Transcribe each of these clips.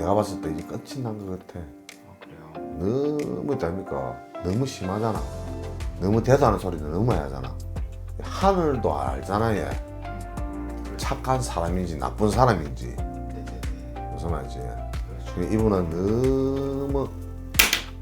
내가 봤을 때 이제 끝이 난 것 같아. 아, 그래요. 너무 됩니까? 너무 심하잖아. 너무 대단한 소리는 너무 하잖아. 하늘도 알잖아 얘. 착한 사람인지 나쁜 사람인지 네네네. 무슨 말이지? 그렇죠. 이분은 너무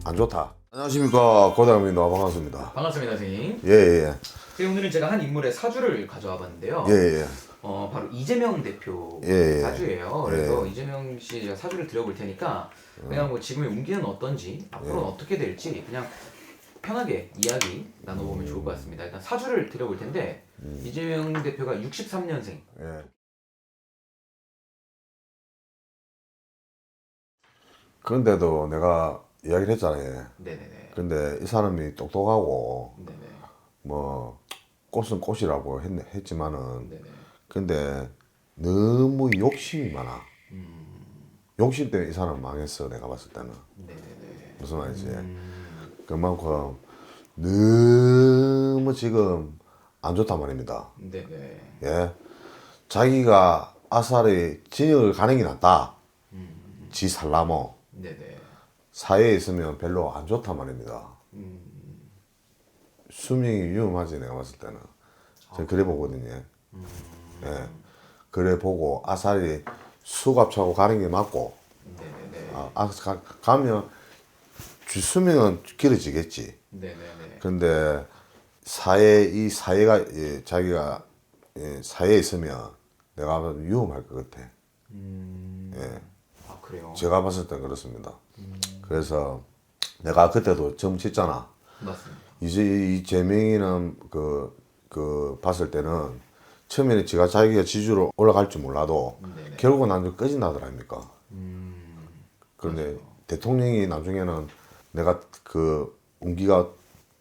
안 좋다. 안녕하십니까 고대감입니다. 반갑습니다. 반갑습니다, 선생님. 예예예 네, 오늘은 제가 한 인물의 사주를 가져와 봤는데요. 예예 어, 바로 이재명 대표 예, 예. 사주예요. 그래서 이재명 씨 제가 사주를 드려볼 테니까 그냥 뭐 지금의 운기는 어떤지 앞으로는 예. 어떻게 될지 그냥 편하게 이야기 나눠보면 좋을 것 같습니다. 일단 사주를 드려볼 텐데 음. 이재명 대표가 63년생. 예. 그런데도 내가 이야기를 했잖아요. 네네네. 근데 이 사람이 똑똑하고 네네. 뭐 꽃은 꽃이라고 했, 했지만은 네네. 근데 너무 욕심이 많아. 음, 욕심 때문에 이 사람 망했어. 내가 봤을 때는 네네네. 무슨 말이지? 음, 그만큼 너무 지금 안 좋단 말입니다. 네네. 예, 자기가 아싸리 진역을 가는 게 낫다. 음, 지 살라모 네네. 사회에 있으면 별로 안 좋단 말입니다. 음, 수명이 위험하지 내가 봤을 때는. 제가 그래 보거든요. 음, 예, 그래 보고 아싸리 수갑 차고 가는 게 맞고 네네네. 아, 아, 가, 가면 주 수명은 길어지겠지. 네네네. 근데 사회 이 사회가 예, 자기가 예, 사회에 있으면 내가 봐도 위험할 것 같아. 음, 예, 아 그래요. 제가 봤을 땐 그렇습니다. 그래서 내가 그때도 점 짓잖아. 맞습니다. 이제 이 재명이는 그, 그 봤을 때는 처음에는 지가 자기가 지주로 올라갈 줄 몰라도 네네. 결국은 나중에 꺼진다더랍니까. 음, 그런데 대통령이 나중에는 내가 그 운기가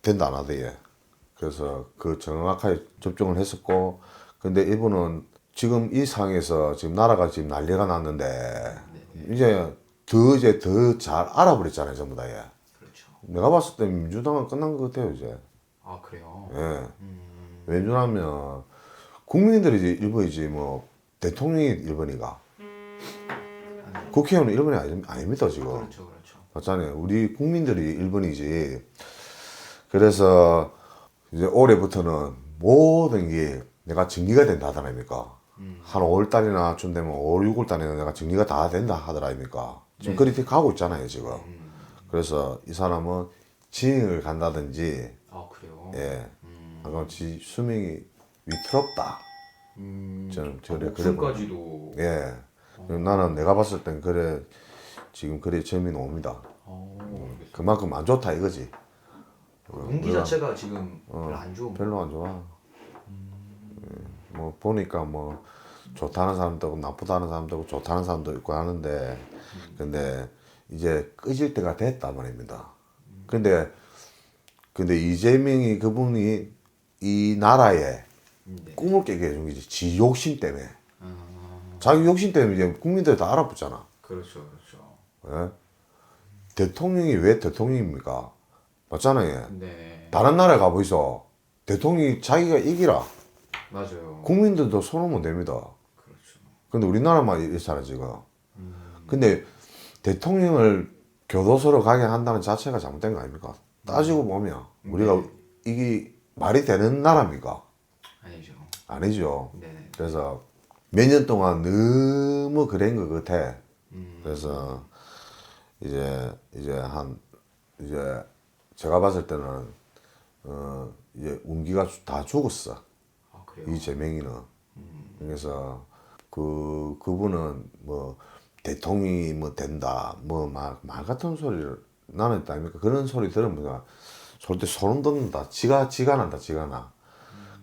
된다 안 얘. 그래서 그 정확하게 접종을 했었고 근데 이분은 지금 이 상황에서 지금 나라가 지금 난리가 났는데 이제 더 이제 더 잘 알아버렸잖아요 전부 다 얘. 그렇죠. 내가 봤을 때 민주당은 끝난 것 같아요 이제. 아 그래요. 예. 음, 왜냐하면 국민들이 1번이지 뭐 대통령이 1번이가 국회의원은 1번이 아니, 아닙니다 지금. 그렇죠, 그렇죠. 맞잖아요. 우리 국민들이 1번이지. 그래서 이제 올해부터는 모든 게 내가 정리가 된다 하더라니까. 음. 한 5월 달이나 좀 되면 5, 6월 달에는 내가 정리가 다 된다 하더라니까. 지금 네. 그렇게 가고 있잖아요 지금. 음, 그래서 이 사람은 지행을 간다든지 아 그래요. 예. 음, 아까 지 수명이 위태롭다. 음, 저는 아, 저래 그래 목숨까지도. 예. 나는 내가 봤을 땐 그래 지금 그래 점이 옵니다. 어, 알겠습니다. 그만큼 안 좋다 이거지. 운기 자체가 지금 별로 안 좋은. 별로 안 좋아. 예. 뭐 보니까 뭐 좋다는 사람도 있고 나쁘다는 사람도 있고 좋다는 사람도 있고 하는데 근데 이제 꺼질 때가 됐다 말입니다. 근데 근데 이재명이 그분이 이 나라에 음, 네. 꿈을 깨게 해준 거지. 지 욕심 때문에. 아, 자기 욕심 때문에 이제 국민들이 다 알아붙잖아. 그렇죠, 그렇죠. 예? 대통령이 왜 대통령입니까? 맞잖아요. 네, 다른 나라에 가보이소. 대통령이 자기가 이기라. 맞아요. 국민들도 손오면 됩니다. 그렇죠. 근데 우리나라만 이렇잖아, 지금. 근데 대통령을 교도소로 가게 한다는 자체가 잘못된 거 아닙니까? 따지고 보면 우리가 이게 말이 되는 나라입니까? 아니죠. 네, 그래서 몇 년 동안 너무 그런 것 같아. 음, 그래서 이제 이제 한 이제 제가 봤을 때는 어 이제 운기가 다 죽었어. 아. 이 제명이는. 그래서 그 그분은 뭐 대통령이 뭐 된다 뭐막말 같은 소리를 나는 있다니까 그런 소리 들으면 솔직히 소름 돋는다. 지가 지가 난다 지가 나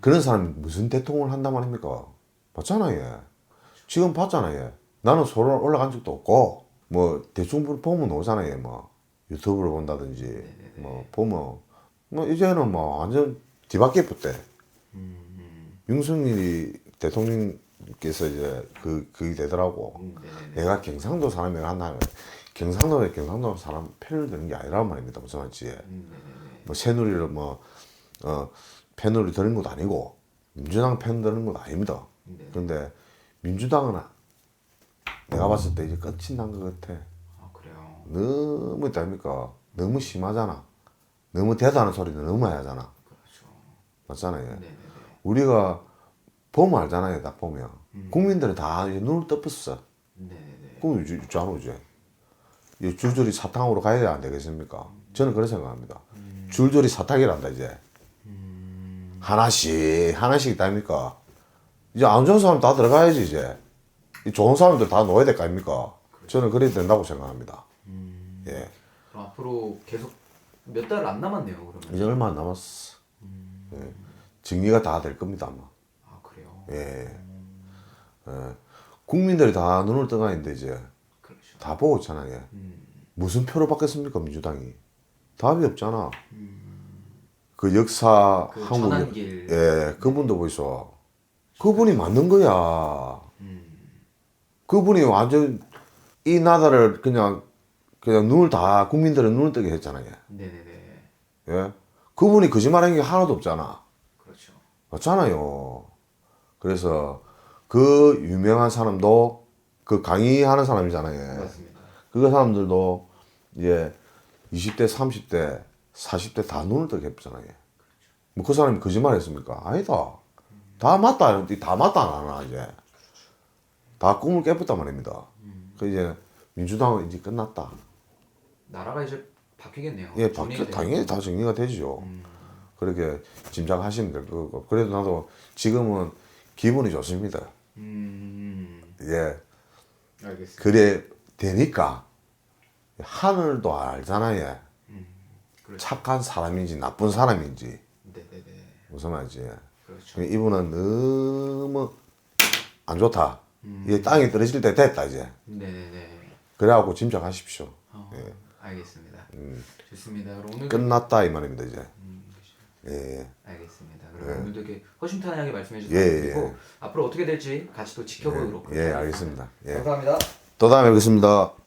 그런 사람이 무슨 대통령을 한단 말입니까? 맞잖아 얘. 지금 봤잖아 얘. 나는 서울 올라간 적도 없고 뭐 대충 보면 오잖아 얘 뭐 유튜브를 본다든지 뭐 보면. 뭐 이제는 뭐 완전 뒤바뀌어 붙대. 음, 윤석열이 대통령께서 이제 그 그게 되더라고. 음, 내가 경상도 사람이라 한다면 경상도에 경상도 사람 편을 드는 게 아니란 말입니다 무슨 말인지. 음. 뭐 새누리를 뭐 어 편으로 드는 것도 아니고 민주당 편 드는 것도 아닙니다 네. 근데 민주당은 내가 봤을 때 이제 끝이 난 것 같아. 아 그래요. 너무 있다니까 너무 심하잖아. 너무 대단한 소리는 너무 하잖아. 그렇죠. 맞잖아요. 네네네. 우리가 보면 알잖아요. 딱 보면 국민들은 다 눈을 덮었어. 네네네. 그럼 이제 이제 이 줄줄이 사탕으로 가야 안 되겠습니까? 저는 그렇게 생각합니다. 줄줄이 사탕이란다 이제 하나씩 하나씩 있다니까 이제 안 좋은 사람 다 들어가야지 이제 이 좋은 사람들 다 놓아야 될 거 아닙니까? 저는 그래야 된다고 생각합니다. 예, 그럼 앞으로 계속 몇 달 안 남았네요. 그러면. 이제 얼마 안 남았어. 예. 정리가 다 될 겁니다 아마. 아 그래요. 예. 예. 국민들이 다 눈을 떠가 있는데 이제 그렇죠. 다 보고 있잖아요. 예. 무슨 표로 바뀌었습니까 민주당이? 답이 없잖아. 그 역사 그 한국 전환길. 예 그분도 보이소. 그분이 맞는 거야. 그분이 완전 이 나라를 그냥 그냥 눈을 다 국민들은 눈을 뜨게 했잖아요. 네네네. 예. 그분이 거짓말한 게 하나도 없잖아. 그렇죠. 맞잖아요. 그래서 그 유명한 사람도 그 강의하는 사람이잖아요. 맞습니다. 그 사람들도 이제 20대, 30대, 40대 다 눈을 뜨게 했잖아요. 뭐 그 사람이 거짓말 했습니까? 아니다. 다 맞다. 다 맞다 안 하나, 이제. 다 꿈을 깨었단 말입니다. 그 이제 민주당은 이제 끝났다. 나라가 이제 바뀌겠네요. 예, 바뀌. 당연히 다 정리가 되죠. 그렇게 짐작하시면 될 거고. 그래도 나도 지금은 기분이 좋습니다. 음. 예. 알겠습니다. 그래 되니까 하늘도 알잖아요. 그렇죠. 착한 사람인지 나쁜 사람인지 네네네. 무슨 말이지. 그렇죠. 이분은 너무 안 좋다. 이게 땅이 떨어질 때 됐다 이제. 네네네. 그래갖고 짐작하십시오. 어, 예. 알겠습니다. 음. 좋습니다. 그럼 오늘 끝났다 이 말입니다 이제. 음, 예. 알겠습니다. 그럼 오늘도 이렇게 허심탄회하게 말씀해 주셔서 예, 감사드리고 예. 앞으로 어떻게 될지 같이 또 지켜보도록 예, 알겠습니다. 예. 감사합니다. 또 다음에 뵙겠습니다.